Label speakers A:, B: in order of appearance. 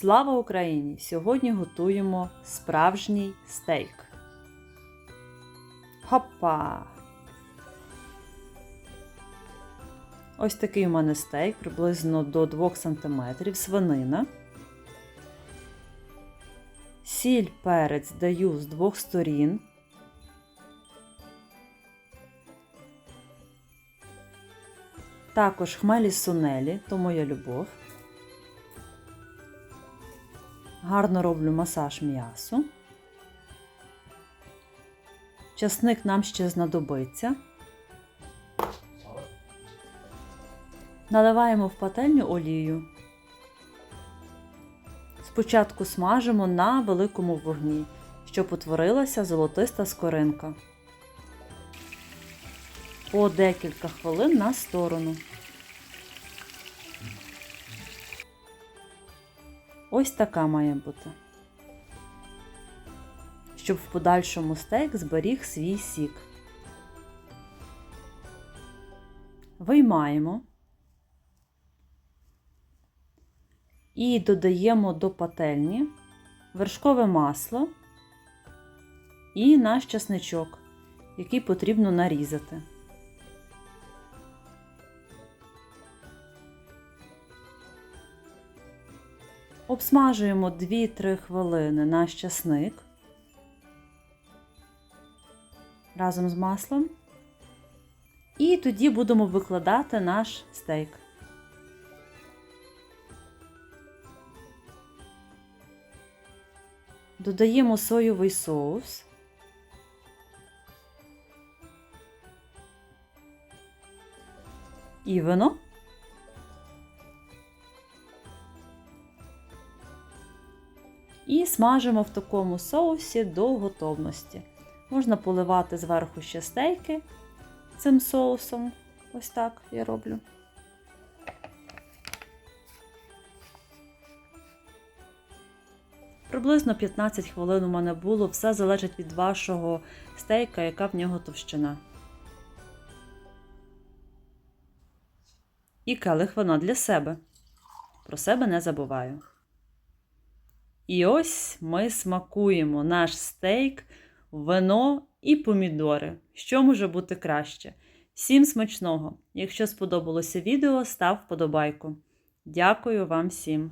A: Слава Україні! Сьогодні готуємо справжній стейк. Хопа! Ось такий у мене стейк, приблизно до 2 см, свинина. Сіль перець даю з двох сторін. Також хмелі сунелі, то моя любов. Гарно роблю масаж м'ясу. Часник нам ще знадобиться. Наливаємо в пательню олію. Спочатку смажимо на великому вогні, щоб утворилася золотиста скоринка. По декілька хвилин на сторону. Ось така має бути. Щоб в подальшому стейк зберіг свій сік. Виймаємо і додаємо до пательні вершкове масло і наш часничок, який потрібно нарізати. Обсмажуємо 2-3 хвилини наш часник разом з маслом. І тоді будемо викладати наш стейк. Додаємо соєвий соус. І вино. І смажимо в такому соусі до готовності. Можна поливати зверху ще стейки цим соусом. Ось так я роблю. Приблизно 15 хвилин у мене було, все залежить від вашого стейка, яка в нього товщина. І келих вина для себе. Про себе не забуваю. І ось ми смакуємо наш стейк, вино і помідори. Що може бути краще? Всім смачного! Якщо сподобалося відео, став вподобайку. Дякую вам всім!